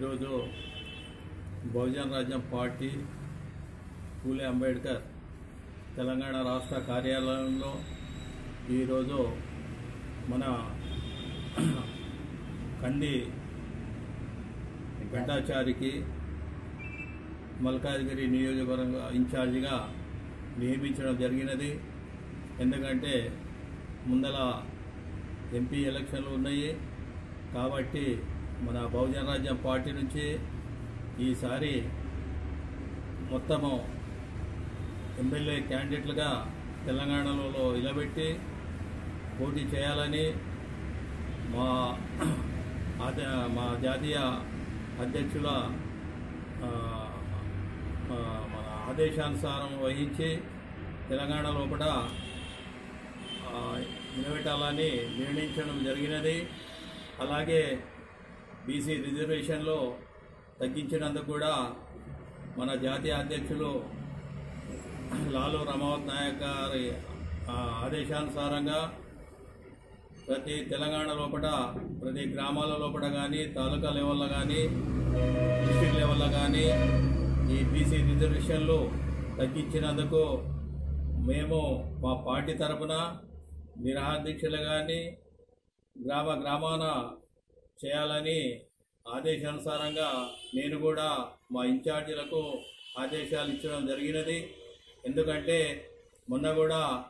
ఈరోజు బహుజన్ రాజ్యం పార్టీ పూలే అంబేద్కర్ తెలంగాణ రాష్ట్ర కార్యాలయంలో ఈరోజు మన కంది గడ్డాచారికి మల్కాజ్గిరి నియోజకవర్గ ఇన్ఛార్జిగా నియమించడం జరిగినది. ఎందుకంటే ముందల ఎంపీ ఎలక్షన్లు ఉన్నాయి. కాబట్టి మన బహుజన రాజ్యం పార్టీ నుంచి ఈసారి మొత్తము ఎమ్మెల్యే క్యాండిడేట్లుగా తెలంగాణలో నిలబెట్టి పోటీ చేయాలని మా మా జాతీయ అధ్యక్షుల మన ఆదేశానుసారం వహించి తెలంగాణ లోపల నిలబెట్టాలని నిర్ణయించడం జరిగినది. అలాగే బీసీ రిజర్వేషన్లో తగ్గించినందుకు కూడా మన జాతీయ అధ్యక్షులు లాలూ రమావత్ నాయక్ గారి ఆదేశానుసారంగా ప్రతి తెలంగాణ లోపల ప్రతి గ్రామాల లోపల కానీ తాలూకా లెవెల్లో కానీ డిస్ట్రిక్ట్ లెవెల్లో కానీ ఈ బీసీ రిజర్వేషన్లు తగ్గించినందుకు మేము మా పార్టీ తరపున నిరాహారదీక్షలు కానీ గ్రామ గ్రామాన చేయాలని ఆదేశానుసారంగా నేను కూడా మా ఇన్ఛార్జీలకు ఆదేశాలు ఇచ్చడం జరిగినది. ఎందుకంటే మొన్న కూడా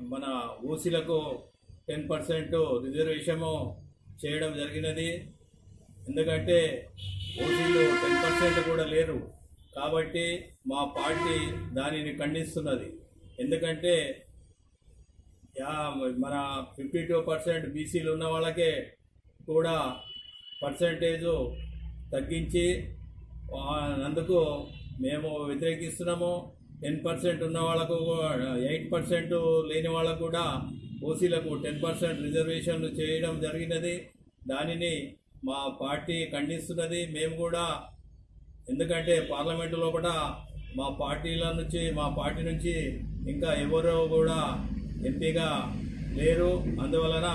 మన ఓసీలకు టెన్ పర్సెంట్ రిజర్వేషను చేయడం జరిగినది. ఎందుకంటే ఓసీలు టెన్ పర్సెంట్ కూడా లేరు. కాబట్టి మా పార్టీ దానిని ఖండిస్తున్నది. ఎందుకంటే యా- మన ఫిఫ్టీ టూ పర్సెంట్ బీసీలు ఉన్న వాళ్ళకే కూడా పర్సంటేజు తగ్గించి అందుకు మేము వ్యతిరేకిస్తున్నాము. టెన్ పర్సెంట్ ఉన్న వాళ్ళకు ఎయిట్ పర్సెంట్ లేని వాళ్ళకు కూడా ఓసీలకు టెన్ పర్సెంట్ రిజర్వేషన్లు చేయడం జరిగినది. దానిని మా పార్టీ ఖండిస్తున్నది. మేము కూడా ఎందుకంటే పార్లమెంటు లోపల మా పార్టీల నుంచి మా పార్టీ నుంచి ఇంకా ఎవరో కూడా ఎంపీగా లేరు. అందువలన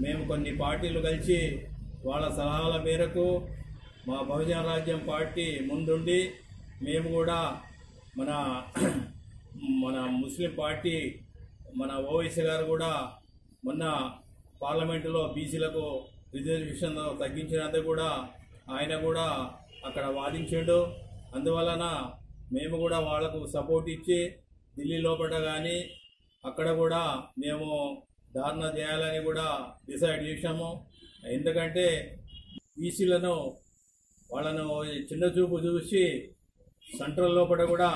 మేము కొన్ని పార్టీలు కలిసి వాళ్ళ సలహాల మేరకు మా బహుజన రాజ్యం పార్టీ ముందుండి మేము కూడా మన మన ముస్లిం పార్టీ మన ఓవైసీ గారు కూడా మొన్న పార్లమెంటులో బీసీలకు రిజర్వేషన్ తగ్గించినందుకు కూడా ఆయన కూడా అక్కడ వాదించాడు. అందువలన మేము కూడా వాళ్ళకు సపోర్ట్ ఇచ్చి ఢిల్లీ లోపల కానీ అక్కడ కూడా మేము ధారణ చేయాలని కూడా డిసైడ్ చేశాము. ఎందుకంటే బీసీలను వాళ్ళను చిన్న చూపు చూసి సెంట్రల్ లోపల కూడా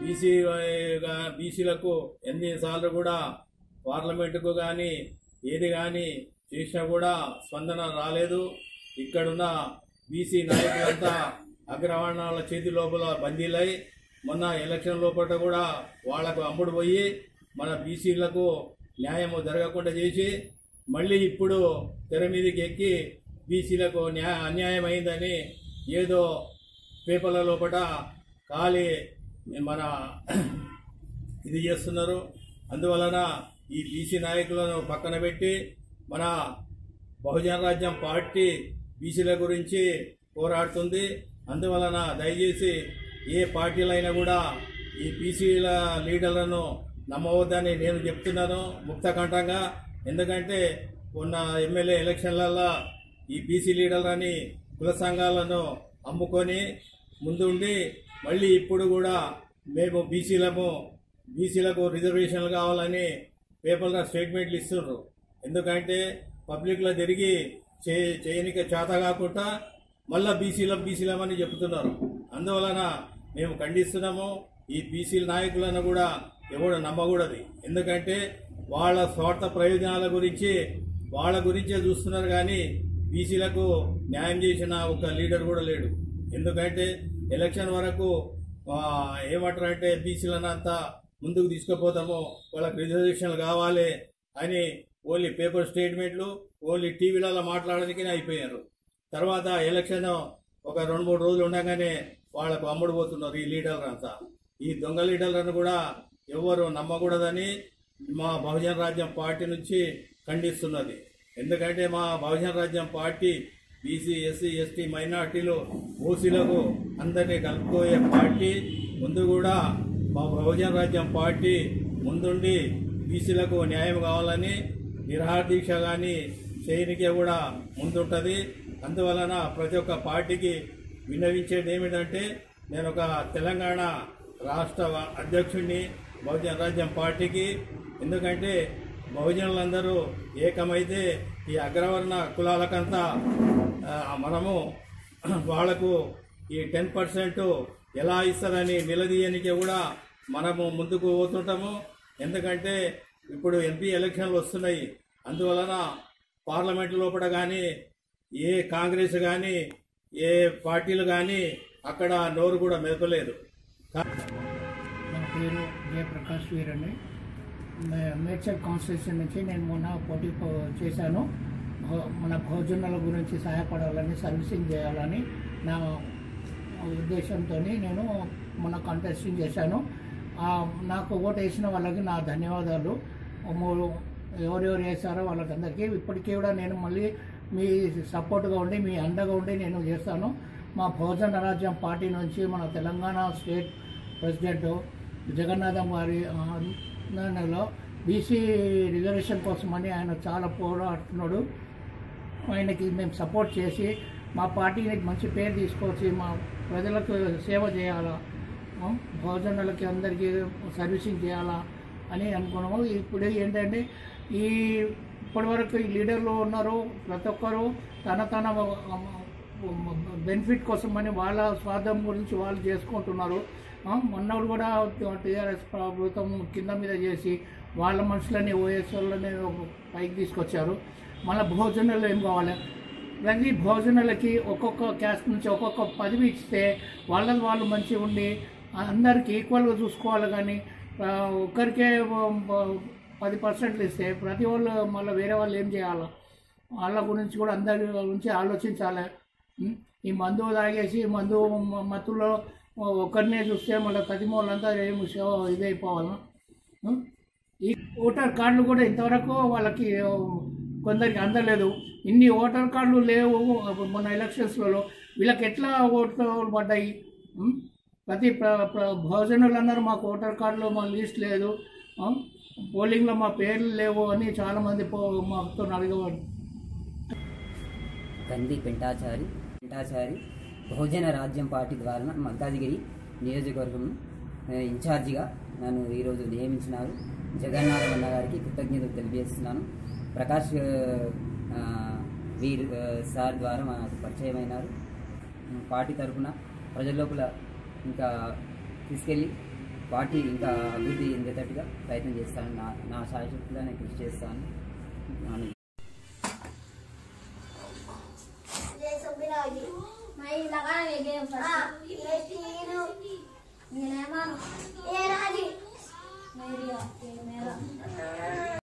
బీసీ బీసీలకు ఎన్నిసార్లు కూడా పార్లమెంటుకు కానీ ఏది కానీ చేసినా కూడా స్పందన రాలేదు. ఇక్కడున్న బీసీ నాయకులంతా అగ్రవర్ణాల చేతి లోపల బందీలై మొన్న ఎలక్షన్ లోపల కూడా వాళ్ళకు అమ్ముడు పోయి మన బీసీలకు న్యాయము జరగకుండా చేసి మళ్ళీ ఇప్పుడు తెర మీదకి ఎక్కి బీసీలకు న్యాయ అన్యాయం అయిందని ఏదో పేపర్ల లోపల ఖాళీ మన ఇది చేస్తున్నారు. అందువలన ఈ బీసీ నాయకులను పక్కన పెట్టి మన బహుజన రాజ్యం పార్టీ బీసీల గురించి పోరాడుతుంది. అందువలన దయచేసి ఏ పార్టీలైనా కూడా ఈ బీసీల లీడర్లను నమ్మవద్దని నేను చెప్తున్నాను ముక్తకంఠంగా. ఎందుకంటే ఉన్న ఎమ్మెల్యే ఎలక్షన్లలో ఈ బీసీ లీడర్లని కుల సంఘాలను అమ్ముకొని ముందుండి మళ్ళీ ఇప్పుడు కూడా మేము బీసీలము బీసీలకు రిజర్వేషన్లు కావాలని పేపర్లో స్టేట్మెంట్లు ఇస్తున్నారు ఎందుకంటే పబ్లిక్లో తిరిగి చే చేయనిక చేత కాకుండా మళ్ళా బీసీలం బీసీలం అని చెప్తున్నారు. అందువలన మేము ఖండిస్తున్నాము. ఈ బీసీ నాయకులను కూడా ఎవడు నమ్మకూడదు. ఎందుకంటే వాళ్ళ స్వార్థ ప్రయోజనాల గురించి వాళ్ళ గురించే చూస్తున్నారు కానీ బీసీలకు న్యాయం చేసిన ఒక లీడర్ కూడా లేడు. ఎందుకంటే ఎలక్షన్ వరకు ఏమంటారంటే బీసీలను అంతా ముందుకు తీసుకుపోతాము వాళ్ళకి రిజర్వేషన్లు కావాలి అని ఓన్లీ పేపర్ స్టేట్మెంట్లు ఓన్లీ టీవీలలో మాట్లాడడానికి అయిపోయారు. తర్వాత ఎలక్షన్ ఒక రెండు మూడు రోజులు ఉండగానే వాళ్ళకు అమ్ముడుపోతున్నారు ఈ లీడర్లు అంతా ఈ దొంగ లీడర్లను కూడా ఎవరు నమ్మకూడదని మా బహుజన రాజ్యం పార్టీ నుంచి ఖండిస్తున్నది. ఎందుకంటే మా బహుజన రాజ్యం పార్టీ బీసీ ఎస్సీ ఎస్టీ మైనార్టీలు ఓసీలకు అందరినీ కలుపుకోయే పార్టీ. ముందు కూడా మా బహుజన రాజ్యం పార్టీ ముందుండి బీసీలకు న్యాయం కావాలని నిరహార దీక్ష కానీ చేయనికే కూడా ముందుంటుంది. అందువలన ప్రతి ఒక్క పార్టీకి విన్నవించేది ఏమిటంటే నేను ఒక తెలంగాణ రాష్ట్ర అధ్యక్షుడిని బహుజన రాజ్యం పార్టీకి. ఎందుకంటే బహుజనులందరూ ఏకమైతే ఈ అగ్రవర్ణ కులాలకంతా మనము వాళ్ళకు ఈ టెన్ పర్సెంట్ ఎలా ఇస్తారని నిలదీయనికే కూడా మనము ముందుకు పోతుంటాము. ఎందుకంటే ఇప్పుడు ఎంపీ ఎలక్షన్లు వస్తున్నాయి. అందువలన పార్లమెంట్ లోపల కానీ ఏ కాంగ్రెస్ కానీ ఏ పార్టీలు కానీ అక్కడ నోరు కూడా మెదపలేదు. పేరు జయప్రకాష్ వీరని మే- మేడ్చల్ కాన్స్టిట్యూషన్ నుంచి నేను మొన్న పోటీ చేశాను. మన భోజనాల గురించి సహాయపడాలని సర్వీసింగ్ చేయాలని నా ఉద్దేశంతో నేను మొన్న కంటెస్టింగ్ చేశాను. నాకు ఓటు వేసిన వాళ్ళకి నా ధన్యవాదాలు. మూడు ఎవరెవరు వేశారో వాళ్ళకందరికీ ఇప్పటికీ కూడా నేను మళ్ళీ మీ సపోర్ట్గా ఉండి మీ అండగా ఉండి నేను చేస్తాను. మా భోజన రాజ్యం పార్టీ నుంచి మన తెలంగాణ స్టేట్ ప్రెసిడెంట్ జగన్నాథం వారి ఆధ్వర్యంలో బీసీ రిజర్వేషన్ కోసమని ఆయన చాలా పోరాడుతున్నాడు. ఆయనకి మేము సపోర్ట్ చేసి మా పార్టీని మంచి పేరు తీసుకొచ్చి మా ప్రజలకు సేవ చేయాలా? భోజనాలకి అందరికీ సర్వీసింగ్ చేయాలా అని అనుకున్నాము. ఇప్పుడు ఏంటంటే ఈ ఇప్పటివరకు ఈ లీడర్లు ఉన్నారు. ప్రతి ఒక్కరు తన తన బెనిఫిట్ కోసం అని వాళ్ళ స్వార్థం గురించి వాళ్ళు చేసుకుంటున్నారు. మొన్నడు కూడా టీఆర్ఎస్ ప్రభుత్వం కింద మీద చేసి వాళ్ళ మనుషులని ఓఎస్ వాళ్ళని పైకి తీసుకొచ్చారు. మళ్ళీ భోజనాలు ఏం కావాలి? ప్రతి భోజనాలకి ఒక్కొక్క క్యాస్ట్ నుంచి ఒక్కొక్క పదవి ఇస్తే వాళ్ళది వాళ్ళు మంచిగా ఉండి అందరికి ఈక్వల్గా చూసుకోవాలి కానీ ఒక్కరికే పది పర్సెంట్లు ఇస్తే ప్రతి వాళ్ళు మళ్ళీ వేరే వాళ్ళు ఏం చేయాలి? వాళ్ళ గురించి కూడా అందరి గురించి ఆలోచించాలి. ఈ మందు తాగేసి మందు మత్తులో ఒకరినే చూస్తే మళ్ళీ తదిమూలంతా ఏమి ఏం సేవ ఇదైపోవాలి? ఈ ఓటర్ కార్డులు కూడా ఇంతవరకు వాళ్ళకి కొందరికి అందలేదు. ఇన్ని ఓటర్ కార్డులు లేవు మొన్న ఎలక్షన్స్లలో. వీళ్ళకి ఎట్లా ఓట్లు పడ్డాయి? ప్రతి ప్ర భోజనాలు అన్నారు మాకు ఓటర్ కార్డులో మా లిస్ట్ లేదు. పోలింగ్లో మా పేర్లు లేవు అని చాలామంది పో మాతో అడిగేవాడు కంది పెంటాచారి పెంటాచారి బహుజన రాజ్యం పార్టీ ద్వారా మల్కాజిగిరి నియోజకవర్గం ఇన్ఛార్జిగా నన్ను ఈరోజు నియమించినారు. జగన్నాథమన్న గారికి కృతజ్ఞతలు తెలియజేస్తున్నాను. ప్రకాష్ వీర్ సార్ ద్వారా మాకు పరిచయమైనారు. పార్టీ తరఫున ప్రజల లోపల ఇంకా తీసుకెళ్ళి పార్టీ ఇంకా అభివృద్ధి చెందేటట్టుగా ప్రయత్నం చేస్తాను నా నా సాయశక్తిగా నేను కృషి చేస్తాను. लगाएँगे हाँ ये तीनों। ये मेहमान ये राज़ी मेरी आपके मेरा।